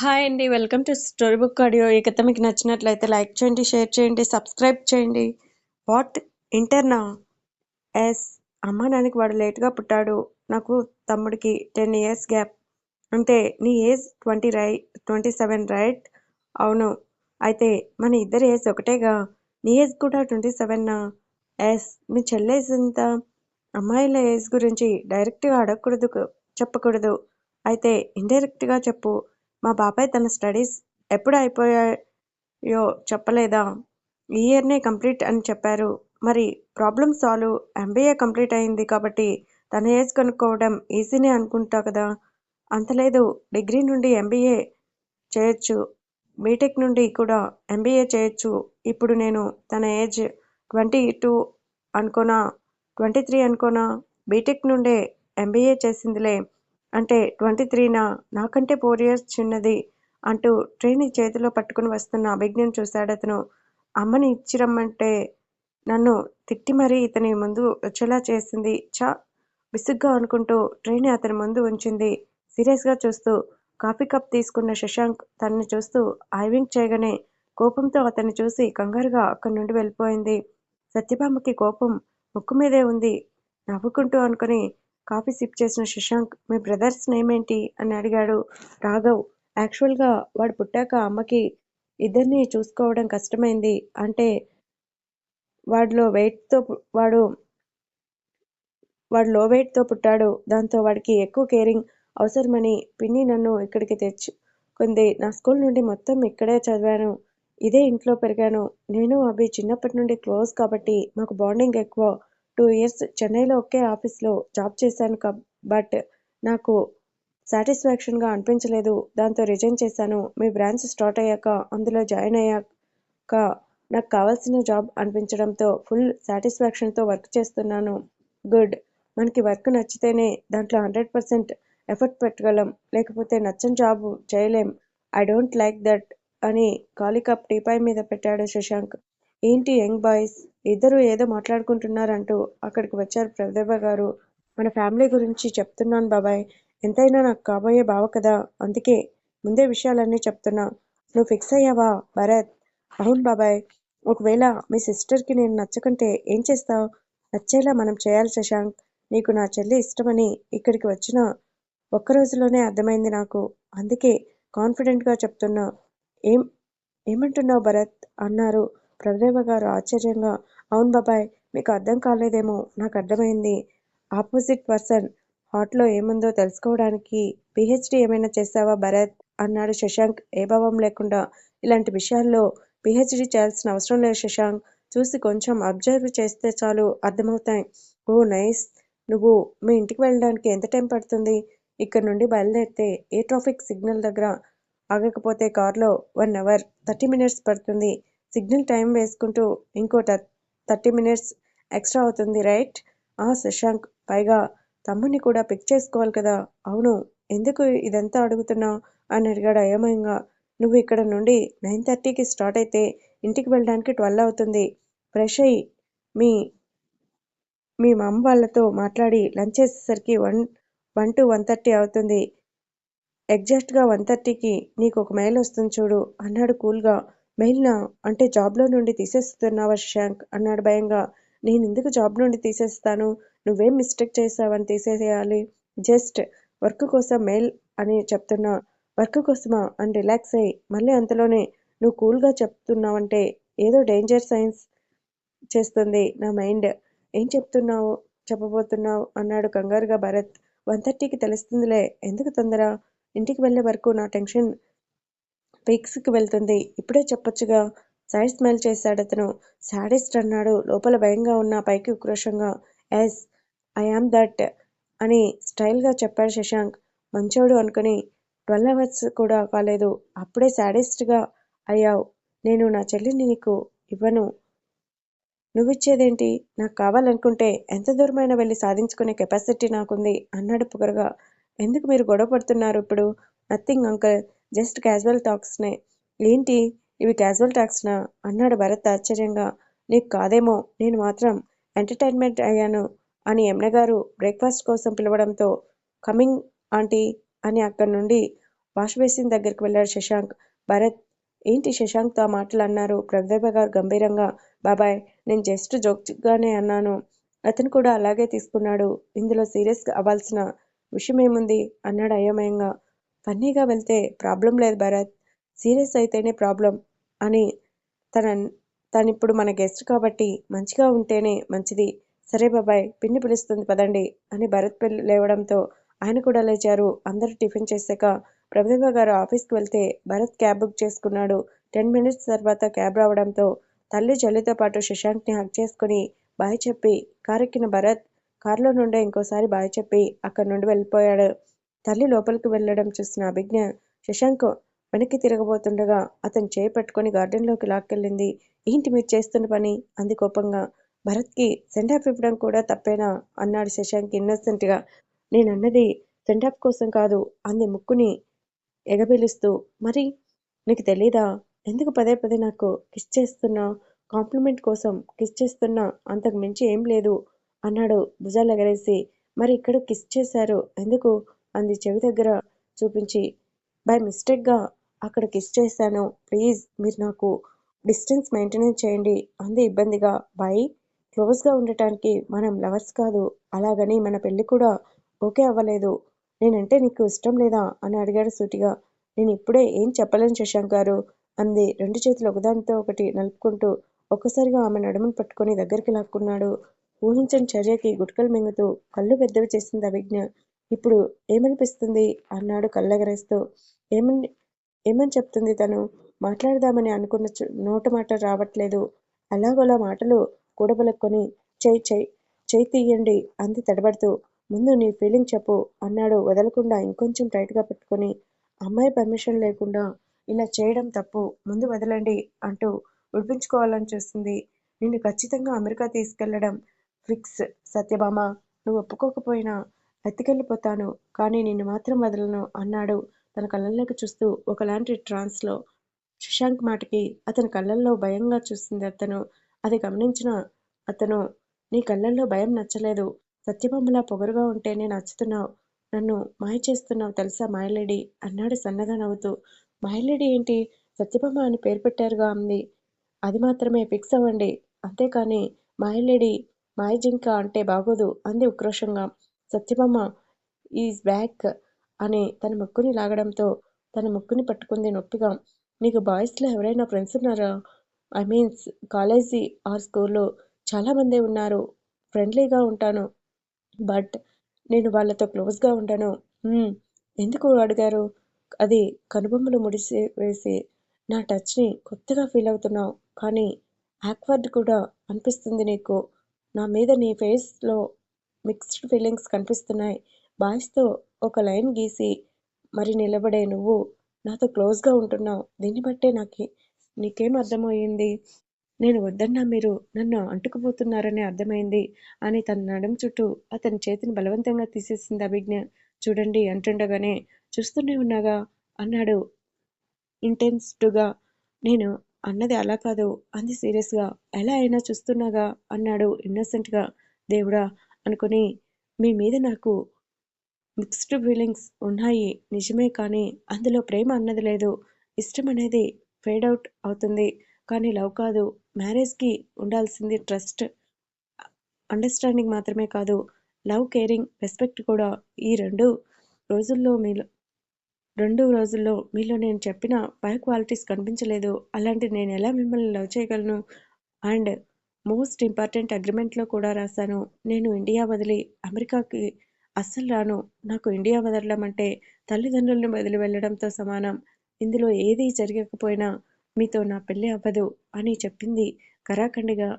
Hi అండి welcome to story book audio. ఈ కథ మీకు నచ్చినట్లయితే లైక్ చేయండి షేర్ చేయండి సబ్స్క్రైబ్ చేయండి. వాట్? ఇంటర్నా? ఎస్. అమ్మ నాన్నకి వాడు లేట్గా పుట్టాడు. నాకు తమ్ముడికి టెన్ ఇయర్స్ గ్యాప్. అంటే నీ ఏజ్ ట్వంటీ రై ట్వంటీ సెవెన్ రైట్? అవును. అయితే మన ఇద్దరి ఏజ్ ఒకటేగా? నీ ఏజ్ కూడా ట్వంటీ సెవెన్నా? ఎస్. మీ చెల్లె ఏజ్ ఎంత? అమ్మాయిల ఏజ్ గురించి డైరెక్ట్గా అడగకూడదు చెప్పకూడదు. అయితే ఇండైరెక్ట్గా చెప్పు. మా బాబాయ్ తన స్టడీస్ ఎప్పుడు అయిపోయాయో చెప్పలేదా? ఈ ఇయర్నే కంప్లీట్ అని చెప్పారు. మరి ప్రాబ్లమ్ సాల్వ్ ఎంబీఏ కంప్లీట్ అయింది కాబట్టి తన ఏజ్ కనుక్కోవడం ఈజీనే అనుకుంటా కదా? అంతలేదు డిగ్రీ నుండి ఎంబీఏ చేయొచ్చు. బీటెక్ నుండి కూడా ఎంబీఏ చేయొచ్చు. ఇప్పుడు నేను తన ఏజ్ ట్వంటీ టూ అనుకోనా? ట్వంటీ త్రీ అనుకోనా? బీటెక్ నుండే ఎంబీఏ చేసిందిలే. అంటే ట్వంటీ త్రీనా నాకంటే ఫోర్ ఇయర్స్ చిన్నది అంటూ ట్రైని చేతిలో పట్టుకుని వస్తున్న అభిజ్ఞను చూశాడతను అమ్మని ఇచ్చిరమ్మంటే నన్ను తిట్టి మరీ ఇతని ముందు వచ్చేలా చేసింది. చా విసుగ్గా అనుకుంటూ ట్రైని అతని ముందు ఉంచింది. సీరియస్గా చూస్తూ కాఫీ కప్ తీసుకున్న శశాంక్ తనని చూస్తూ ఐవింగ్ చేయగానే కోపంతో అతన్ని చూసి కంగారుగా అక్కడి నుండి వెళ్ళిపోయింది. సత్యభామకి కోపం ముక్కు మీదే ఉంది. నవ్వుకుంటూ అనుకుని కాఫీ సిప్ చేసిన శశాంక్ మీ బ్రదర్స్ నేమ్ ఏంటి అని అడిగాడు రాఘవ్. యాక్చువల్గా వాడు పుట్టాక అమ్మకి ఇద్దరిని చూసుకోవడం కష్టమైంది. అంటే వాడిలో వెయిట్తో వాడు వాడు లో వెయిట్తో పుట్టాడు. దాంతో వాడికి ఎక్కువ కేరింగ్ అవసరమని పిన్ని నన్ను ఇక్కడికి తెచ్చుకుంది. నా స్కూల్ నుండి మొత్తం ఇక్కడే చదివాను. ఇదే ఇంట్లో పెరిగాను. నేను అవి చిన్నప్పటి నుండి క్లోజ్ కాబట్టి మాకు బాండింగ్ ఎక్కువ. టూ ఇయర్స్ చెన్నైలో ఒకే ఆఫీస్లో జాబ్ చేశాను బట్ నాకు సాటిస్ఫాక్షన్గా అనిపించలేదు. దాంతో రిజైన్ చేశాను. మీ బ్రాంచ్ స్టార్ట్ అయ్యాక అందులో జాయిన్ అయ్యాక నాకు కావాల్సిన జాబ్ అనిపించడంతో ఫుల్ సాటిస్ఫాక్షన్తో వర్క్ చేస్తున్నాను. గుడ్. మనకి వర్క్ నచ్చితేనే దాంట్లో హండ్రెడ్ పర్సెంట్ ఎఫర్ట్ పెట్టగలం. లేకపోతే నచ్చని జాబ్ చేయలేం. ఐ డోంట్ లైక్ దట్ అని కాలికప్ టీపాయ్ మీద పెట్టాడు శశాంక్. ఏంటి యంగ్ బాయ్స్? ఇద్దరు ఏదో మాట్లాడుకుంటున్నారంటూ అక్కడికి వచ్చారు ప్రదేవ గారు. మన ఫ్యామిలీ గురించి చెప్తున్నాను బాబాయ్. ఎంతైనా నాకు కాబోయే బావ కదా. అందుకే ముందే విషయాలన్నీ చెప్తున్నా. నువ్వు ఫిక్స్ అయ్యావా భరత్? అవును బాబాయ్. ఒకవేళ మీ సిస్టర్కి నేను నచ్చకుంటే ఏం చేస్తావు? నచ్చేలా మనం చేయాలి శశాంక్. నీకు నా చెల్లి ఇష్టమని ఇక్కడికి వచ్చిన ఒక్క రోజులోనే అర్థమైంది నాకు. అందుకే కాన్ఫిడెంట్గా చెప్తున్నా. ఏం ఏమంటున్నావు భరత్? అన్నారు ప్రభుదేవ గారు ఆశ్చర్యంగా. అవును బాబాయ్ మీకు అర్థం కాలేదేమో నాకు అర్థమైంది. ఆపోజిట్ పర్సన్ హార్ట్లో ఏముందో తెలుసుకోవడానికి పిహెచ్డి ఏమైనా చేసావా భరత్? అన్నాడు శశాంక్. ఏ భావం లేకుండా. ఇలాంటి విషయాల్లో పిహెచ్డి చేయాల్సిన అవసరం లేదు శశాంక్. చూసి కొంచెం అబ్జర్వ్ చేస్తే చాలు అర్థమవుతాయి. Oh nice. నువ్వు మీ ఇంటికి వెళ్ళడానికి ఎంత టైం పడుతుంది? ఇక్కడ నుండి బయలుదేరితే ఏ ట్రాఫిక్ సిగ్నల్ దగ్గర? ఆగకపోతే కార్లో వన్ అవర్ థర్టీ మినిట్స్ పడుతుంది. సిగ్నల్ టైం వేసుకుంటూ ఇంకో థర్టీ మినిట్స్ ఎక్స్ట్రా అవుతుంది రైట్? ఆ శశాంక్ పైగా తమ్ముడిని కూడా పిక్ చేసుకోవాలి కదా. అవును. ఎందుకు ఇదంతా అడుగుతున్నావు అని అడిగాడు అయోమయంగా. నువ్వు ఇక్కడ నుండి నైన్ థర్టీకి స్టార్ట్ అయితే ఇంటికి వెళ్ళడానికి ట్వెల్వ్ అవుతుంది. ఫ్రెష్ అయ్యి మీ మీ మమ్మ వాళ్ళతో మాట్లాడి లంచ్ చేసేసరికి one one to one thirty అవుతుంది. ఎగ్జాక్ట్గా వన్ థర్టీకి నీకు ఒక మెయిల్ వస్తుంది చూడు అన్నాడు కూల్గా. మెయిల్నా అంటే జాబ్లో నుండి తీసేస్తున్నావా శశాంక్? అన్నాడు భయంగా. నేను ఎందుకు జాబ్ నుండి తీసేస్తాను? నువ్వేం మిస్టేక్ చేసావని తీసేసేయాలి. జస్ట్ వర్క్ కోసం మెయిల్ అని చెప్తున్నా. వర్క్ కోసమా? అని రిలాక్స్ అయ్యి మళ్ళీ అంతలోనే నువ్వు కూల్గా చెప్తున్నావంటే ఏదో డేంజర్ సైన్స్ చేస్తుంది నా మైండ్. ఏం చెప్తున్నావు? చెప్పబోతున్నావు? అన్నాడు కంగారుగా భరత్. వన్ థర్టీకి తెలుస్తుందిలే. ఎందుకు తొందర? ఇంటికి వెళ్ళే వరకు నా టెన్షన్ పీక్స్కి వెళ్తుంది. ఇప్పుడే చెప్పొచ్చుగా. సైడ్ స్మైల్ చేశాడు అతను. శాడిస్ట్ అన్నాడు. లోపల భయంగా ఉన్న పైకి ఉక్రోషంగా. ఎస్ ఐ ఆమ్ దట్ అని స్టైల్గా చెప్పాడు శశాంక్. మంచోడు అనుకుని. ట్వెల్వ్ అవర్స్ కూడా కాలేదు. అప్పుడే శాడిస్ట్గా అయ్యావు. నేను నా చెల్లిని నీకు ఇవ్వను. నువ్విచ్చేదేంటి? నాకు కావాలనుకుంటే ఎంత దూరమైనా వెళ్ళి సాధించుకునే కెపాసిటీ నాకుంది అన్నాడు పొగరగా. ఎందుకు మీరు గొడవ పడుతున్నారు ఇప్పుడు? Nothing uncle. జస్ట్ క్యాజువల్ టాక్స్నే. ఏంటి? ఇవి క్యాజువల్ టాక్స్నా? అన్నాడు భరత్ ఆశ్చర్యంగా. నీకు కాదేమో నేను మాత్రం ఎంటర్టైన్మెంట్ అయ్యాను అని యమున గారు బ్రేక్ఫాస్ట్ కోసం పిలవడంతో కమింగ్ ఆంటీ అని అక్కడి నుండి వాష్ బేసిన్ దగ్గరికి వెళ్ళాడు శశాంక్. భరత్ ఏంటి శశాంక్తో ఆ మాటలు అన్నారు? ప్రభుదేవ గారు గంభీరంగా బాబాయ్ నేను జస్ట్ జోక్గానే అన్నాను. అతను కూడా అలాగే తీసుకున్నాడు. ఇందులో సీరియస్ అవ్వాల్సిన విషయం ఏముంది అన్నాడు అయోమయంగా. ఫన్నీగా వెళ్తే ప్రాబ్లం లేదు భరత్. సీరియస్ అయితేనే ప్రాబ్లం అని తన తనిప్పుడు మన గెస్ట్ కాబట్టి మంచిగా ఉంటేనే మంచిది. సరే బాబాయ్ పిన్ని పిలుస్తుంది పదండి అని భరత్ లేవడంతో ఆయన కూడా లేచారు. అందరూ టిఫిన్ చేశాక ప్రభుదేవ గారు ఆఫీస్కి వెళ్తే భరత్ క్యాబ్ బుక్ చేసుకున్నాడు. టెన్ మినిట్స్ తర్వాత క్యాబ్ రావడంతో తల్లి జల్లితో పాటు శశాంక్ని హక్ చేసుకుని బాయ్ చెప్పి కారెక్కిన భరత్ కారులో నుండే ఇంకోసారి బాయ్ చెప్పి అక్కడి నుండి వెళ్ళిపోయాడు. తల్లి లోపలికి వెళ్ళడం చూసిన అభిజ్ఞ శశాంక్ వెనక్కి తిరగబోతుండగా అతను చేయి పట్టుకొని గార్డెన్లోకి లాక్కెళ్ళింది. ఏంటి మీరు చేస్తున్న పని? అంది కోపంగా. భరత్కి సెండాప్ ఇవ్వడం కూడా తప్పేనా? అన్నాడు శశాంక్ ఇన్నోసెంట్గా నేనన్నది సెండాప్ కోసం కాదు అంది ముక్కుని ఎగబిలుస్తూ. మరి నీకు తెలీదా? ఎందుకు పదే పదే నాకు కిస్ చేస్తున్నా? కాంప్లిమెంట్ కోసం కిస్ చేస్తున్నా? అంతకు మించి ఏం లేదు అన్నాడు భుజాలు ఎగరేసి మరి ఇక్కడ కిస్ చేశారు ఎందుకు? అంది చెవి దగ్గర చూపించి బై మిస్టేక్గా అక్కడ కిస్ చేశాను. ప్లీజ్ మీరు నాకు డిస్టెన్స్ మెయింటెనెన్స్ చేయండి అంది ఇబ్బందిగా. బై క్లోజ్గా ఉండటానికి మనం లవర్స్ కాదు. అలాగని మన పెళ్ళి కూడా ఓకే అవ్వలేదు. నేనంటే నీకు ఇష్టం లేదా? అని అడిగాడు సూటిగా. నేను ఇప్పుడే ఏం చెప్పలేను శశాంక్ గారు అంది. రెండు చేతులు ఒకదానితో ఒకటి నలుపుకుంటూ ఒక్కసారిగా ఆమె నడుమును పట్టుకొని దగ్గరికి లాక్కున్నాడు. ఊహించని చర్యకి గుట్కలు మింగుతూ కళ్ళు పెద్దవి చేసింది అభిజ్ఞ ఇప్పుడు ఏమనిపిస్తుంది? అన్నాడు కళ్ళగరేస్తూ. ఏమని ఏమని చెప్తుంది తను? మాట్లాడదామని అనుకున్న నోట మాట రావట్లేదు. అలాగోలా మాటలు కూడబలుక్కొని చేయి చెయ్యి చేయి తీయండి అంది తడబడుతూ. ముందు నీ ఫీలింగ్ చెప్పు అన్నాడు వదలకుండా ఇంకొంచెం టైట్గా పెట్టుకొని. అమ్మాయి పర్మిషన్ లేకుండా ఇలా చేయడం తప్పు ముందు వదలండి అంటూ విడిపించుకోవాలని చూస్తుంది. నిన్ను ఖచ్చితంగా అమెరికా తీసుకెళ్ళడం ఫిక్స్ సత్యభామ. నువ్వు ఒప్పుకోకపోయినా ఎత్తుకెళ్ళిపోతాను కానీ నిన్ను మాత్రం వదలను అన్నాడు తన కళ్ళల్లోకి చూస్తూ. ఒకలాంటి ట్రాన్స్లో శశాంక్ మాటకి అతని కళ్ళల్లో భయంగా చూసింది అతను. అది గమనించిన అతను నీ కళ్ళల్లో భయం నచ్చలేదు. సత్యభామలా పొగరుగా ఉంటేనే నచ్చుతున్నావు. నన్ను మాయ చేస్తున్నావు తెలుసా మాయలేడి? అన్నాడు సన్నగా నవ్వుతూ. మాయలేడి ఏంటి? సత్యభామ అని పేరు పెట్టారుగా అంది. అది మాత్రమే ఫిక్స్ అవ్వండి. అంతేకాని మాయలేడి మాయజింక అంటే బాగోదు అంది ఉక్రోషంగా. సత్యభామ ఈజ్ బ్యాక్ అని తన ముక్కుని లాగడంతో తన ముక్కుని పట్టుకుంది నొప్పిగా. నీకు బాయ్స్లో ఎవరైనా ఫ్రెండ్స్ ఉన్నారా? ఐ మీన్స్ కాలేజీ ఆర్ స్కూల్లో చాలామంది ఉన్నారు. ఫ్రెండ్లీగా ఉంటాను. బట్ నేను వాళ్ళతో క్లోజ్గా ఉండను. ఎందుకు అడిగారు? అది కనుబొమ్మలు ముడిసి వేసి నా టచ్ని కొత్తగా ఫీల్ అవుతున్నావు. కానీ యాక్వర్డ్ కూడా అనిపిస్తుంది నీకు. నా మీద నీ ఫేస్లో మిక్స్డ్ ఫీలింగ్స్ కనిపిస్తున్నాయి. బాయ్స్తో ఒక లైన్ గీసి మరి నిలబడే నువ్వు నాతో క్లోజ్గా ఉంటున్నావు. దీన్ని బట్టే నాకు నీకేం అర్థమయ్యింది? నేను వద్దన్నా మీరు నన్ను అంటుకుపోతున్నారని అర్థమైంది అని తన నడుం చుట్టూ అతని చేతిని బలవంతంగా తీసేసింది అభిజ్ఞ. చూడండి అంటుండగానే చూస్తూనే ఉన్నాగా అన్నాడు. ఇంటెన్స్డ్గా నేను అన్నది అలా కాదు అంది సీరియస్గా. ఎలా అయినా చూస్తున్నాగా అన్నాడు ఇన్నోసెంట్గా. దేవుడా అనుకుని మీ మీద నాకు మిక్స్డ్ ఫీలింగ్స్ ఉన్నాయి నిజమే కానీ అందులో ప్రేమ అన్నది లేదు. ఇష్టం అనేది ఫేడ్ అవుట్ అవుతుంది. కానీ లవ్ కాదు. మ్యారేజ్కి ఉండాల్సింది ట్రస్ట్ అండర్స్టాండింగ్ మాత్రమే కాదు. లవ్ కేరింగ్ రెస్పెక్ట్ కూడా ఈ రెండు రోజుల్లో మీలో రెండు రోజుల్లో మీలో నేను చెప్పిన బై క్వాలిటీస్ కనిపించలేదు. అలాంటి నేను ఎలా మిమ్మల్ని లవ్ చేయగలను? అండ్ మోస్ట్ ఇంపార్టెంట్ అగ్రిమెంట్లో కూడా రాశాను. నేను ఇండియా వదిలి అమెరికాకి అస్సలు రాను. నాకు ఇండియా వదలడం అంటే తల్లిదండ్రులను వదిలి వెళ్ళడంతో సమానం. ఇందులో ఏదీ జరగకపోయినా మీతో నా పెళ్ళి అవ్వదు అని చెప్పింది కరాఖండిగా